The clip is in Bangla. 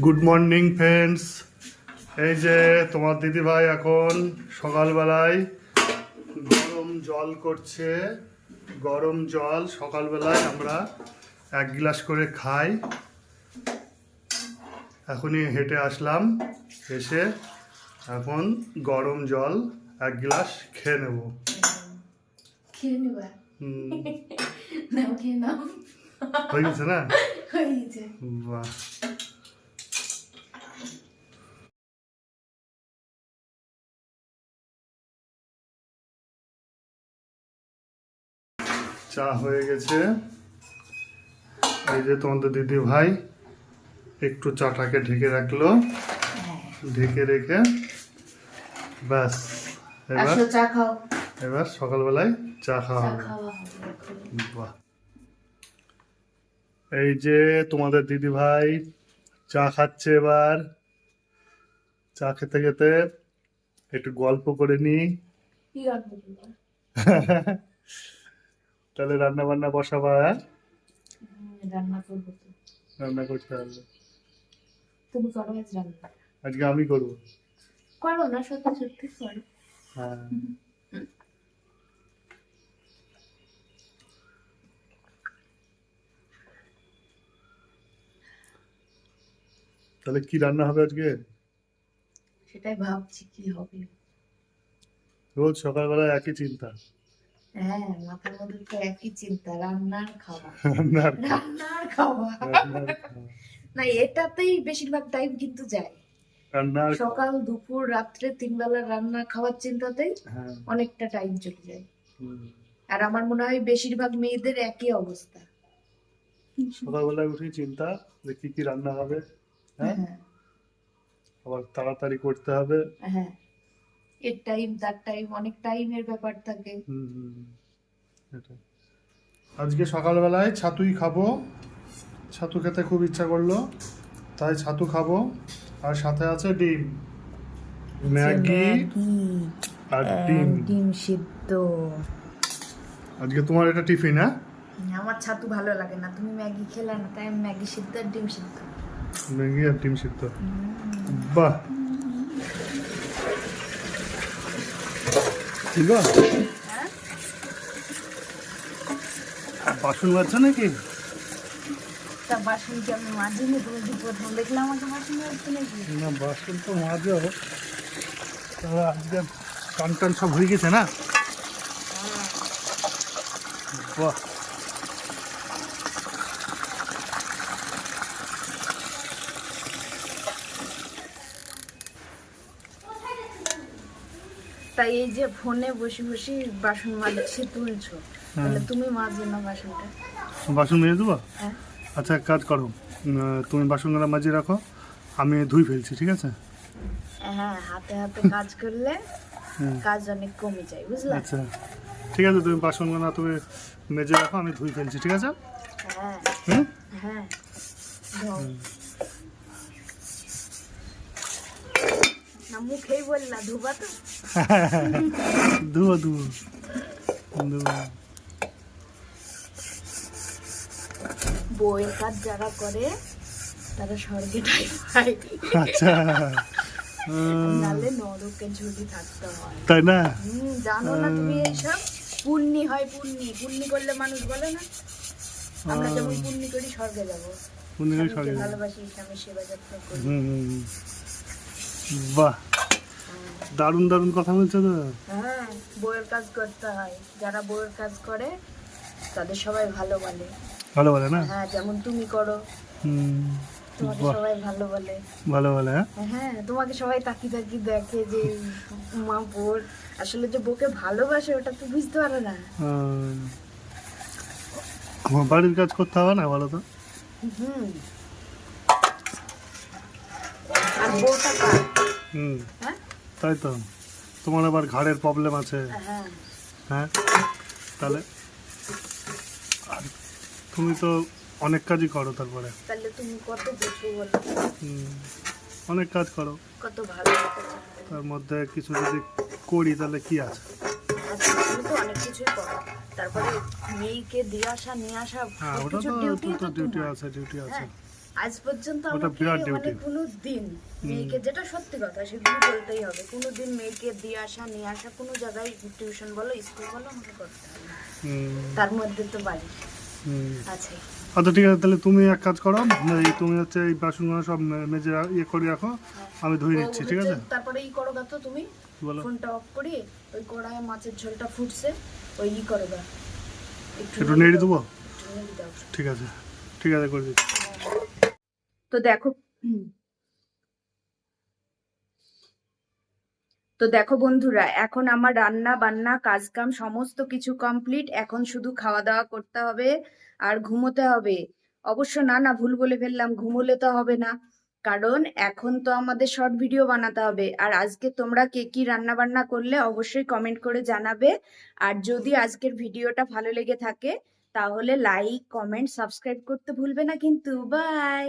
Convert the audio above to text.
গুড মর্নিং ফ্রেন্ডস এই যে তোমার দিদি ভাই এখন সকালবেলায় গরম জল করছে। গরম জল সকালবেলায় আমরা এক গ্লাস করে খাই। এখনই হেঁটে আসলাম এসে এখন গরম জল এক গ্লাস খেয়ে নেব। খেয়ে নেবা? হুম, নাও খেয়ে নাও। হয়ে গেছে না? বাহ। চা হয়ে গেছে। এই যে তোমাদের দিদি ভাই একটু চাটাকে ঢেকে রাখল। হ্যাঁ। ঢেকে রেখে। ব্যাস এবার চা খাও। এবার সকালবেলায় চা খাওয়া হবে। বাহ। এই যে তোমাদের দিদি ভাই চা খাচ্ছে এবার। চা খেতে খেতে একটু গল্প করে নি? তাহলে রান্না বান্না বসাবা হ্যাঁ? রান্না করব করতে হবে। তুমি করো আজকে আমি করব। করো না সত্যি সত্যি করো। হ্যাঁ। তাহলে কি রান্না হবে আজকে? সেটাই ভাবছি কি হবে? রোজ সকালবেলা একই চিন্তা। হ্যাঁ মাথার মধ্যে তো একই চিন্তা রান্নার খাওয়া। রান্নার রান্নার খাওয়া। না এটাতেই বেশিরভাগ টাইম কিন্তু যায়। সকাল দুপুর রাত্রে তিন বেলা রান্না খাওয়ার চিন্তাতেই হ্যাঁ। অনেকটা টাইম চলে যায়। আর আমার মনে হয় বেশিরভাগ মেয়েদের একই অবস্থা। সকালবেলায় উঠে চিন্তা যে কি কি রান্না হবে। হ্যাঁ? হ্যাঁ। আবার তাড়াতাড়ি করতে হবে। হ্যাঁ। এর টাইম তার টাইম অনেক টাইমের ব্যাপার থাকে। আজকে সকালবেলায় ছাতুই খাব। ছাতু খেতে খুব ইচ্ছা করল। তাই ছাতু খাব। আর সাথে আছে ডিম। ম্যাগি আর ডিম। ডিম সিদ্ধ। আজকে তোমার এটা টিফিন হ্যাঁ? আমার ছাতু ভালো লাগে না। তুমি ম্যাগি খেলে না তাই ম্যাগি সিদ্ধ আর ডিম সিদ্ধ। ম্যাগি আর ডিম সিদ্ধ। বাহ। ঠিক আছে হ্যাঁ বাসন বাজছে নাকি? তা বাসন কি আমি মাঝিনি তুমি কি প্রথম দেখলে আমাকে বাসন নাকি? না বাসন তো মাজো। তবে আজকে টান টান সব হয়ে গেছে না? বাহ। তাই এই যে ফোনে বসে বসে বাসন মাজছে তুলছো। তাহলে তুমি মাজো না বাসনটা? বাসন মেজে দেবো? হ্যাঁ। আচ্ছা এক কাজ করো। তুমি বাসনগুলো মাজিয়ে রাখো আমি ধুই ফেলছি ঠিক আছে? হ্যাঁ হাতে হাতে কাজ করলে কাজ অনেক কমে যায় বুঝলা? আচ্ছা। ঠিক আছে তুমি বাসনগুলো তুমি মেজে রাখো আমি ধুই ফেলছি ঠিক আছে? হ্যাঁ। হুম? হ্যাঁ। না মুখেই বললা ধুবা তো। ধুবো ধুবো ধুবো বইয়ের কাজ যারা করে তারা স্বর্গে ঠাই পায়। আচ্ছা। নালে নরকে ঝুলি থাকতে হয়। তাই না? হুম জানো না তুমি এইসব? পুণ্যি হয় পুণ্যি। পুণ্যি করলে মানুষ বলে না। আমরা যেমন পুণ্যি করি স্বর্গে যাব। ওই স্বামীকে ভালোবাসি স্বামীর সেবা যত্ন করি। বাহ। দারুণ দারুণ কথা বলছো তো। হ্যাঁ বইয়ের কাজ করতে হয়। যারা বইয়ের কাজ করে তাদের সবাই ভালো বলে। ভালো বলে না? হ্যাঁ যেমন তুমি করো হুম তোমাকে সবাই ভালো বলে। ভালো বলে হ্যাঁ? হ্যাঁ তোমাকে সবাই তাকি তাকি দেখে যে মা বোর আসলে যে বউকে ভালোবাসে ওটা তো বুঝতে পারে না। আমার বাড়ির কাজ করতে হবে না বলো তো? হুম। আর বউটা? হুম। হ্যাঁ? তাই তো। তোমার আবার ঘাড়ের প্রবলেম আছে। হ্যাঁ। হ্যাঁ? তাহলে আর তুমি তো অনেক কাজই করো তারপরে। তাহলে তুমি কত কিছু বলো। হুম, অনেক কাজ করো। কত ভালো তার মধ্যে কিছু যদি করি তাহলে কি আছে? আচ্ছা তুমি তো অনেক কিছুই করো। তারপরে মেয়েকে দিয়ে আসা নিয়ে আসা হ্যাঁ ওটা তো ডিউটি। আছে ডিউটি আছে। হ্যাঁ। আজ পর্যন্ত আমাকে মানে কোনো দিন মেয়েকে যেটা সত্যি কথা সেগুলো বলতেই হবে। কোনো দিন মেয়েকে দিয়ে আসা নিয়ে আসা কোনো জায়গায় টিউশন বলো স্কুল বলো আমাকে করতে হবে তার মধ্যে তো বাড়ি আছে। আচ্ছা ঠিক আছে তাহলে তুমি এক কাজ করো এই তুমি হচ্ছে এই বাসনগুলো সব মেজে ইয়ে করে রাখো আমি ধুয়ে নিচ্ছি ঠিক আছে? তারপরে ই করো তো তুমি ফোনটা অফ করি ওই কড়াইয়ে মাছের ঝোলটা ফুটছে ওই ই করো একটু নেড়ে দেবো। ঠিক আছে ঠিক আছে করে দিচ্ছি। তো দেখো তো দেখো বন্ধুরা, এখন আমার রান্না, বান্না কাজ কাম সমস্ত কিছু কমপ্লিট এখন শুধু খাওয়া দাওয়া করতে হবে আর ঘুমোতে হবে। অবশ্য না না, ভুল বলে ফেললাম, ঘুমোলে তো হবে না। কারণ এখন তো আমাদের শর্ট ভিডিও বানাতে হবে। আর আজকে তোমরা কে কি রান্না বান্না করলে অবশ্যই কমেন্ট করে জানাবে। আর যদি আজকের ভিডিওটা ভালো লেগে থাকে, তাহলে লাইক কমেন্ট সাবস্ক্রাইব করতে ভুলবে না কিন্তু। বাই